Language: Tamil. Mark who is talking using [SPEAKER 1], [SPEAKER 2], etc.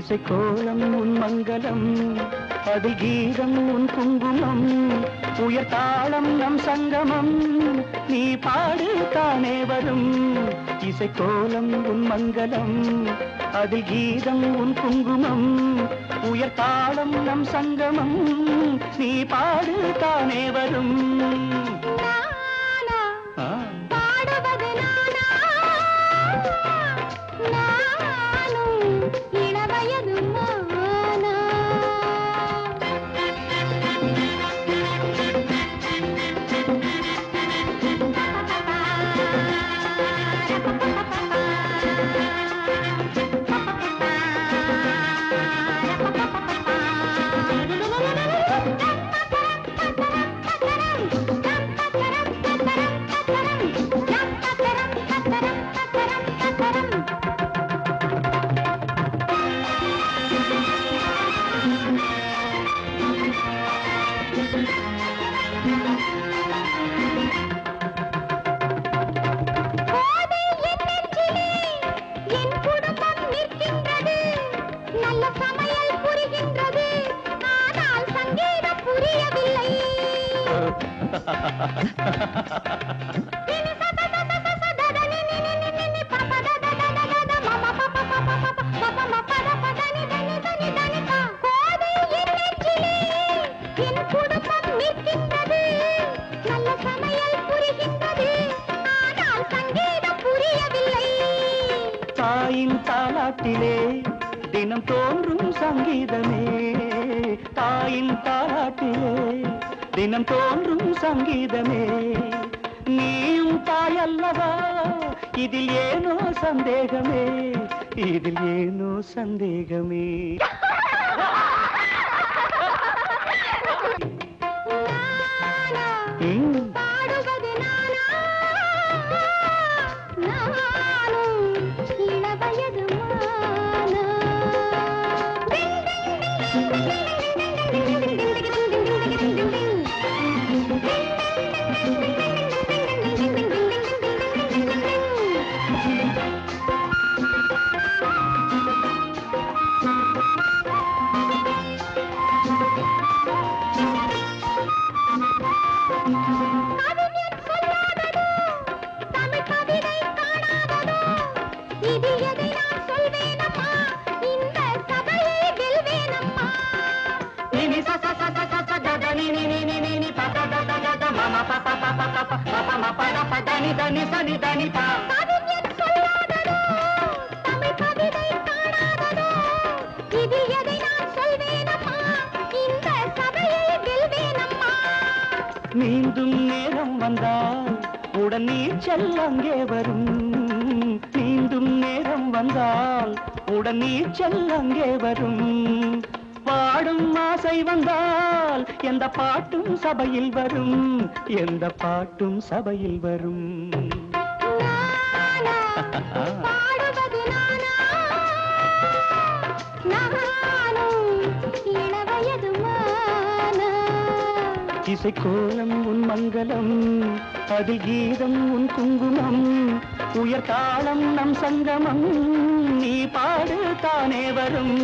[SPEAKER 1] இசை கோலம் உன் மங்களம் அது கீதம் உன் குங்குமம் உயர் தாளம் நம் சங்கமம். நீ பாடு தானே வரும் இசை கோலம் உன் மங்களம் அது கீதம் உன் குங்குமம் உயர் தாளம் நம் சங்கமம். நீ பாடு தானே வரும். தாயின் தாலாட்டிலே தினம் தோன்றும் சங்கீதமே. தாயின் தாலாட்டிலே தினம் தோன்றும் சங்கீதமே. நீயும் தாயல்லவா? இதில் ஏனோ சந்தேகமே. இதில் ஏனோ சந்தேகமே.
[SPEAKER 2] நான் சொல்வேனம்மா? இந்த சபையை வெல்வேனம்மா?
[SPEAKER 1] மீண்டும் நேரம் வந்தால் உடன் நீச்சல் அங்கே வரும். மீண்டும் நேரம் வந்தால் உடன் நீச்சல் அங்கே வரும். பாடும் ஆசை வந்தால் எந்த பாட்டும் சபையில் வரும் எந்த பாட்டும் சபையில் வரும்.
[SPEAKER 2] மானா
[SPEAKER 1] இசைக்கோலம் உன் மங்களம் அதில் கீதம் உன் குங்குமம் உயர் தாளம் நம் சங்கமம் நீ பாடு தானே வரும்.